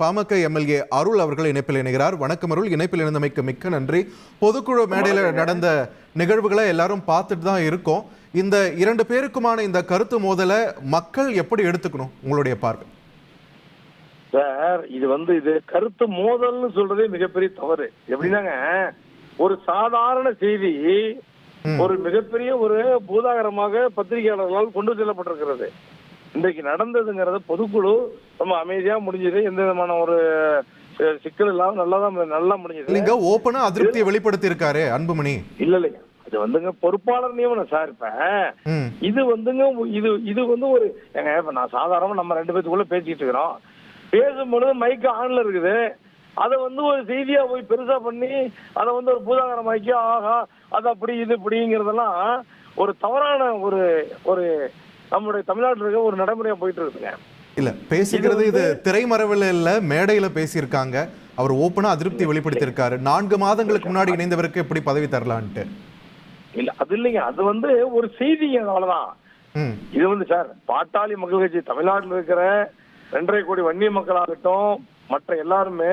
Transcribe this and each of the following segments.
PMK MLA அருள் அவர்கள் இணைப்பில் இணைகிறார். வணக்கம் அருள். இணைப்பில் இணைந்தமைக்கு மிக்க நன்றி. பொதுக்குழு மேடையில் நடந்த நிகழ்வுகளை எல்லாரும் பார்த்துட்டு தான் இருக்கோம். இந்த இரண்டு பேருக்குமான இந்த கருத்து மோதலை மக்கள் எப்படி எடுத்துக்கணும்? உங்களுடைய பார்வை. சார் இது வந்து இது கருத்து மோதல்னு சொல்றதே மிகப்பெரிய தவறு. எப்படின்னாங்க ஒரு சாதாரண செய்தி ஒரு மிகப்பெரிய ஒரு பூதாகரமாக பத்திரிகையாளர்களால் கொண்டு செல்லப்பட்டிருக்கிறது. இன்றைக்கு நடந்ததுங்கிறது பொதுக்குழு ரொம்ப அமைதியா முடிஞ்சது. எந்த விதமான ஒரு சிக்கல் இல்லாம நல்லா தான் நல்லா முடிஞ்சது. நீங்க ஓப்பனா அதிருப்தியை வெளிப்படுத்தி இருக்காரு அன்புமணி. இல்ல இல்லைங்க அது வந்துங்க பொறுப்பாளர் நியமனம் சார் இப்ப. இது வந்துங்க இது இது வந்து ஒரு ஏங்க இப்ப நான் சாதாரணமா நம்ம ரெண்டு பேத்துக்குள்ள பேசிட்டு இருக்கிறோம். பேசும்பொழுது மைக் ஆன்ல இருக்குது. அதை வந்து ஒரு செய்தியா போய் பெருசா பண்ணி அதை வந்து ஒரு பூதாகரமாக்கி ஆஹா அது அப்படி இது இப்படிங்கிறதெல்லாம் ஒரு தவறான ஒரு ஒரு நம்முடைய தமிழ்நாட்டில் ஒரு நடைமுறையா போயிட்டு இருக்குதுங்க இல்ல பேசிக்கிறது இது திரைமறைவில் இல்ல மேடையில பேசியிருக்காங்க. அவர் ஓப்பனா அதிருப்தி வெளிப்படுத்தியிருக்காரு. நான்கு மாதங்களுக்கு முன்னாடி இணைந்தவருக்கு எப்படி பதவி தரலான்ட்டு? இல்ல அது இல்லைங்க. அது வந்து ஒரு செய்திங்க அவ்வளவுதான் இது வந்து சார் பாட்டாளி மக்கள் கட்சி தமிழ்நாட்டில் இருக்கிற ரெண்டரை கோடி வன்னிய மக்களாகட்டும் மற்ற எல்லாருமே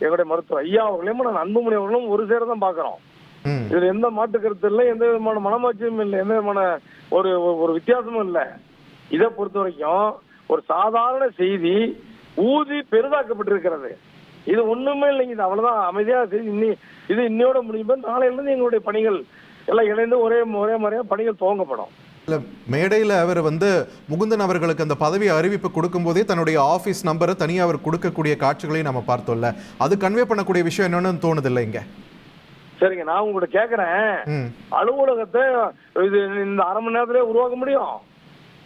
எங்களுடைய மருத்துவர் ஐயா அவர்களையும் நான் அன்புமணி அவர்களும் ஒரு சேர தான் பாக்குறோம் இதுல எந்த மாற்று கருத்து இல்லை எந்த விதமான மனமாட்சியும் இல்லை எந்த விதமான ஒரு ஒரு- வித்தியாசமும் இல்லை. இதை பொறுத்த வரைக்கும் ஒரு சாதாரண செய்தி ஊதி பெரிதாக்கப்பட்டிருக்கிறது. இது ஒண்ணுமே இல்லைங்க இது அவ்வளவுதான். அமைதியா செய்தி இன்னி இது இன்னையோட முடியும் நாளையில இருந்து எங்களுடைய பணிகள் எல்லாம் இணைந்து ஒரே ஒரே மாதிரியா பணிகள் துவங்கப்படும். இல்ல மேடையில அவர் வந்து முகுந்தன் அவர்களுக்கு அந்த பதவி அறிவிப்பு கொடுக்கும்போதே தன்னுடைய ஆபீஸ் நம்பரை தனியா அவர் கொடுக்கக்கூடிய காட்சிகளையும் நம்ம பார்த்தோம்ல. அது கன்வே பண்ணக்கூடிய விஷயம் என்னன்னு தோணுது இல்லை இங்க? சரிங்க நான் உங்கள்ட்ட கேக்குறேன். ம். அலுவலகத்தை இது இந்த அரை மணி நேரத்திலே உருவாக்க முடியும்.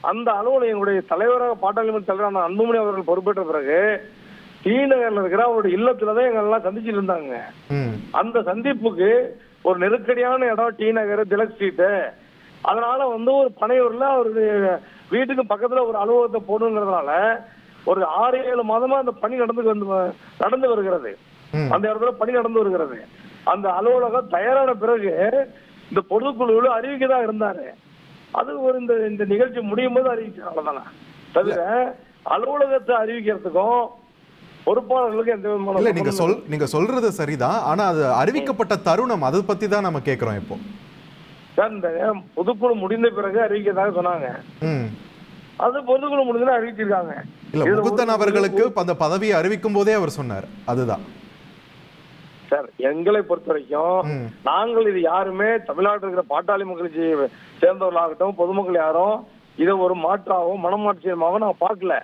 அந்த அலுவலகம் எங்களுடைய தலைவராக பாட்டாளி மக்கள் தலைவரான அன்புமணி அவர்கள் பொறுப்பேற்ற பிறகு டி நகர்ல இருக்கிற அவருடைய இல்லத்துல தான் எங்க எல்லாம் சந்திச்சுட்டு இருந்தாங்க. அந்த சந்திப்புக்கு ஒரு நெருக்கடியான இடம் டி நகர் திலக் ஸ்ட்ரீட்டு. அதனால வந்து ஒரு பனையூர்ல அவருடைய வீட்டுக்கு பக்கத்துல ஒரு அலுவலகத்தை போடணுங்கிறதுனால ஒரு ஆறு ஏழு மாதமா அந்த பணி நடந்து வந்து நடந்து வருகிறது. அந்த இடத்துல பணி நடந்து வருகிறது. அந்த அலுவலகம் தயாரான பிறகு இந்த பொதுக்குழுவில் அறிவிக்க தான் இருந்தாரு. அது ஒரு இந்த இந்த நிகழ்ச்சி முடியும் போது அறிவிச்சார் அவ்வளவுதானே? தவிர அலுவலகத்தை அறிவிக்கிறதுக்கும் பொறுப்பாளர்களுக்கு நீங்க சொல் நீங்க சொல்றது சரிதான். ஆனா அது அறிவிக்கப்பட்ட தருணம் அதை பத்தி தான் நம்ம கேக்குறோம் இப்போ. சார் இந்த பொதுக்குழு முடிந்த பிறகு அறிவிக்கிறதாக சொன்னாங்க. அது பொதுக்குழு முடிஞ்சு அறிவிச்சிருக்காங்க. இல்ல ஒரு- அவர்களுக்கு அந்த பதவியை அறிவிக்கும் போதே அவர் சொன்னார். அதுதான். சார் எங்களை பொறுத்த வரைக்கும். நாங்கள் இது யாருமே தமிழ்நாட்டில் இருக்கிற பாட்டாளி மக்கள் கட்சியை சேர்ந்தவர்களாகட்டும் பொதுமக்கள் யாரும் இதை ஒரு மாற்றாகவும் மனமாட்சியமாகவும் நான் பார்க்கல.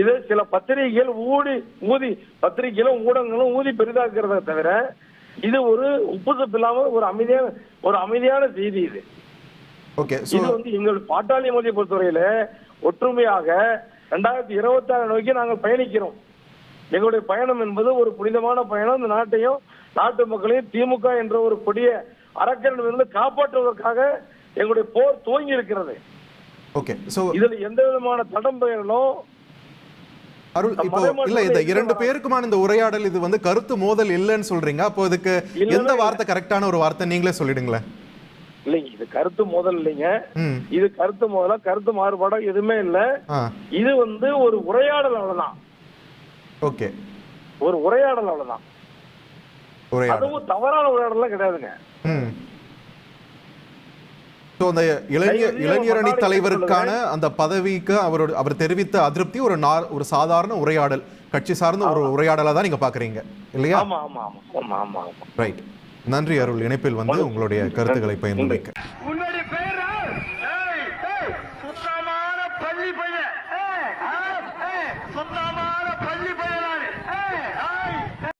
இது சில பத்திரிகைகள் ஊடி ஊதி பத்திரிகைகளும் ஊடகங்களும் ஊதி பெரிதாக்குறத தவிர இது ஒரு உப்பு சப்பு இல்லாம ஒரு அமைதியான ஒரு அமைதியான செய்தி இது. இது வந்து எங்கள் பாட்டாளி மொழியை பொறுத்தவரையில ஒற்றுமையாக ரெண்டாயிரத்தி இருபத்தி ஆறு நோக்கி நாங்கள் பயணிக்கிறோம். எங்களுடைய பயணம் என்பது ஒரு புனிதமான பயணம். இந்த நாட்டையும் நாட்டு மக்களையும் திமுக என்ற ஒரு கொடிய அரக்கனிலிருந்து காப்பாற்றுவதற்காக எங்களுடைய போர் துவங்கி இருக்கிறது ஓகே இதுல எந்த விதமான தடம்பெயர்களும் அருள் இந்த இப்போ இல்ல இந்த இரண்டு பேருக்குமான இந்த உரையாடல் இது வந்து கருத்து மோதல் இல்லைன்னு சொல்றீங்க. அப்போ இதுக்கு எந்த. வார்த்தை கரெக்டான ஒரு வார்த்தை நீங்களே சொல்லிடுங்களேன். இல்லைங்க இது கருத்து மோதல் இல்லைங்க. இது கருத்து மோதலா கருத்து மாறுபாடா எதுவுமே இல்ல. இது வந்து ஒரு உரையாடல் அவ்வளவுதான் ஓகே. ஒரு உரையாடல் அவ்வளவுதான் உரையாடல். அதுவும் தவறான உரையாடலாம் கிடையாதுங்க. ம். ஸோ அந்த இளைஞர் இளைஞரணி தலைவருக்கான அந்த பதவிக்கு அவரோட அவர் தெரிவித்த அதிருப்தி ஒரு நா- ஒரு சாதாரண உரையாடல். கட்சி சார்ந்த ஒரு உரையாடலா தான் நீங்க பாக்குறீங்க. இல்லையா? ஆமா ஆமா ஆமா. ஆமா ஆமா ஆமா. ரைட் நன்றி அருள். இணைப்பில் வந்து உங்களுடைய கருத்துக்களை பயந்து வைக்க உன்